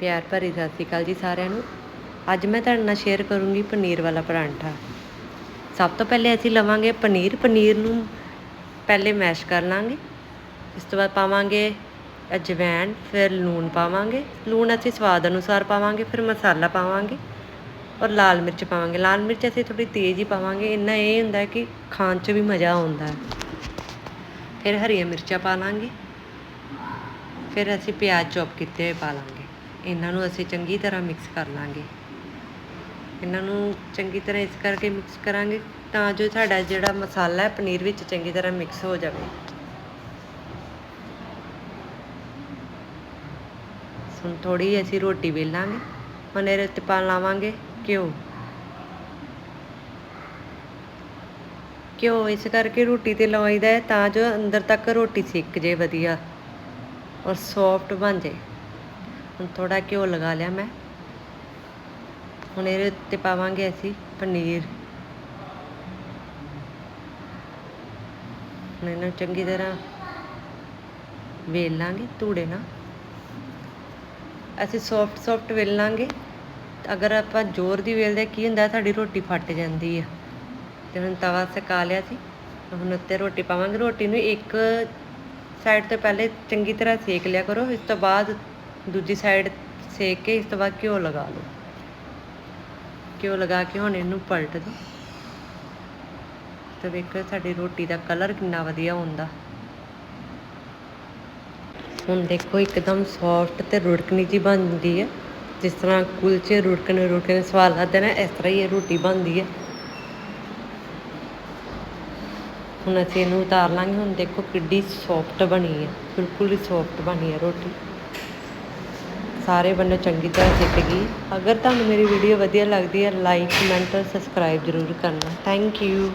ਪਿਆਰ ਭਰੀ ਸਤਿ ਸ਼੍ਰੀ ਅਕਾਲ ਜੀ ਸਾਰਿਆਂ ਨੂੰ। ਅੱਜ ਮੈਂ ਤੁਹਾਡੇ ਨਾਲ ਸ਼ੇਅਰ ਕਰੂੰਗੀ ਪਨੀਰ ਵਾਲਾ ਪਰਾਂਠਾ। ਸਭ ਤੋਂ ਪਹਿਲੇ ਅਸੀਂ ਲਵਾਂਗੇ ਪਨੀਰ। ਪਨੀਰ ਨੂੰ ਪਹਿਲੇ ਮੈਸ਼ ਕਰ ਲਾਂਗੇ। ਇਸ ਤੋਂ ਬਾਅਦ ਪਾਵਾਂਗੇ ਅਜਵਾਇਣ ਫਿਰ ਲੂਣ ਪਾਵਾਂਗੇ। ਲੂਣ ਅਸੀਂ ਸਵਾਦ ਅਨੁਸਾਰ ਪਾਵਾਂਗੇ, ਫਿਰ ਮਸਾਲਾ ਪਾਵਾਂਗੇ ਔਰ ਲਾਲ ਮਿਰਚ ਪਾਵਾਂਗੇ। ਲਾਲ ਮਿਰਚ ਅਸੀਂ ਥੋੜੀ ਤੇਜ਼ ਹੀ ਪਾਵਾਂਗੇ। ਇੰਨਾ ਇਹ ਹੁੰਦਾ ਕਿ ਖਾਣ 'ਚ ਵੀ ਮਜ਼ਾ ਆਉਂਦਾ। ਫਿਰ ਹਰੀਆਂ ਮਿਰਚਾਂ ਪਾ ਲਾਂਗੇ। ਫਿਰ ਅਸੀਂ ਪਿਆਜ਼ ਚੌਪ ਕੀਤੇ ਹੋਏ ਪਾ ਲਾਂਗੇ। ਇਹਨਾਂ ਨੂੰ ਅਸੀਂ ਚੰਗੀ ਤਰ੍ਹਾਂ ਮਿਕਸ ਕਰ ਲਾਂਗੇ। ਇਹਨਾਂ ਨੂੰ ਚੰਗੀ ਤਰ੍ਹਾਂ ਇਸ ਕਰਕੇ ਮਿਕਸ ਕਰਾਂਗੇ ਤਾਂ ਜੋ ਸਾਡਾ ਜਿਹੜਾ ਮਸਾਲਾ ਹੈ ਪਨੀਰ ਵਿੱਚ ਚੰਗੀ ਤਰ੍ਹਾਂ ਮਿਕਸ ਹੋ ਜਾਵੇ। ਹੁਣ ਥੋੜੀ ਅਸੀਂ ਰੋਟੀ ਵੇਲਾਂਗੇ। ਹੁਣ ਇਹਦੇ ਉੱਤੇ ਪਾ ਲਾਵਾਂਗੇ ਘਿਓ। ਘਿਓ ਇਸ ਕਰਕੇ ਰੋਟੀ ਤੇ ਲਵਾਈਦਾ ਹੈ ਤਾਂ ਜੋ ਅੰਦਰ ਤੱਕ ਰੋਟੀ ਸਿੱਕ ਜੇ ਵਧੀਆ ਔਰ ਸੌਫਟ ਬਣ ਜੇ। ਹੁਣ ਥੋੜਾ ਘਿਓ ਲਗਾ ਲਿਆ ਮੈਂ। ਹੁਣ ਇਹਦੇ ਉੱਤੇ ਪਾਵਾਂਗੇ ਅਸੀਂ ਪਨੀਰ। ਹੁਣ ਇਹਨੂੰ ਚੰਗੀ ਤਰ੍ਹਾਂ ਵੇਲ ਲਾਂਗੇ ਧੂੜੇ ਨਾਲ। ਅਸੀਂ ਸੌਫਟ ਸੌਫਟ ਵੇਲ ਲਾਂਗੇ। ਅਗਰ ਆਪਾਂ ਜ਼ੋਰ ਦੀ ਵੇਲਦੇ ਕੀ ਹੁੰਦਾ, ਸਾਡੀ ਰੋਟੀ ਫਟ ਜਾਂਦੀ ਆ। ਤੇ ਹੁਣ ਤਵਾ ਸਕਾ ਲਿਆ ਸੀ। ਹੁਣ ਉੱਤੇ ਰੋਟੀ ਪਾਵਾਂਗੇ। ਰੋਟੀ ਨੂੰ ਇੱਕ ਸਾਈਡ ਤੋਂ ਪਹਿਲੇ ਚੰਗੀ ਤਰ੍ਹਾਂ ਸੇਕ ਲਿਆ ਕਰੋ। ਇਸ ਤੋਂ ਬਾਅਦ ਦੂਜੀ ਸਾਈਡ ਸੇਕ ਕੇ ਇਸ ਤੋਂ ਬਾਅਦ ਘਿਓ ਲਗਾ ਲਓ। ਘਿਓ ਲਗਾ ਕੇ ਹੁਣ ਇਹਨੂੰ ਪਲਟ ਦਿਓ ਤੇ ਵੇਖੋ ਸਾਡੀ ਰੋਟੀ ਦਾ ਕਲਰ ਕਿੰਨਾ ਵਧੀਆ ਹੁੰਦਾ। ਹੁਣ ਦੇਖੋ ਇੱਕਦਮ ਸੌਫਟ ਤੇ ਰੁੜਕਣੀ ਜੀ ਬਣਦੀ ਹੈ। ਜਿਸ ਤਰ੍ਹਾਂ ਕੁਲਚੇ ਰੁੜਕਣੇ ਰੁੜਕਣੇ ਸਵਾਦ ਲੱਗਦੇ ਨੇ, ਇਸ ਤਰ੍ਹਾਂ ਹੀ ਇਹ ਰੋਟੀ ਬਣਦੀ ਹੈ। ਹੁਣ ਅਸੀਂ ਇਹਨੂੰ ਉਤਾਰ ਲਾਂਗੇ। ਹੁਣ ਦੇਖੋ ਕਿੱਡੀ ਸੌਫਟ ਬਣੀ ਹੈ। ਬਿਲਕੁਲ ਹੀ ਸੌਫਟ ਬਣੀ ਹੈ ਰੋਟੀ। ਸਾਰੇ ਬੰਨੇ ਚੰਗੀ ਤਰ੍ਹਾਂ ਸਿੱਕ ਗਈ। ਅਗਰ ਤੁਹਾਨੂੰ ਮੇਰੀ ਵੀਡੀਓ ਵਧੀਆ ਲੱਗਦੀ ਹੈ ਲਾਈਕ ਕਮੈਂਟ ਔਰ ਸਬਸਕ੍ਰਾਈਬ ਜ਼ਰੂਰ ਕਰਨਾ। Thank you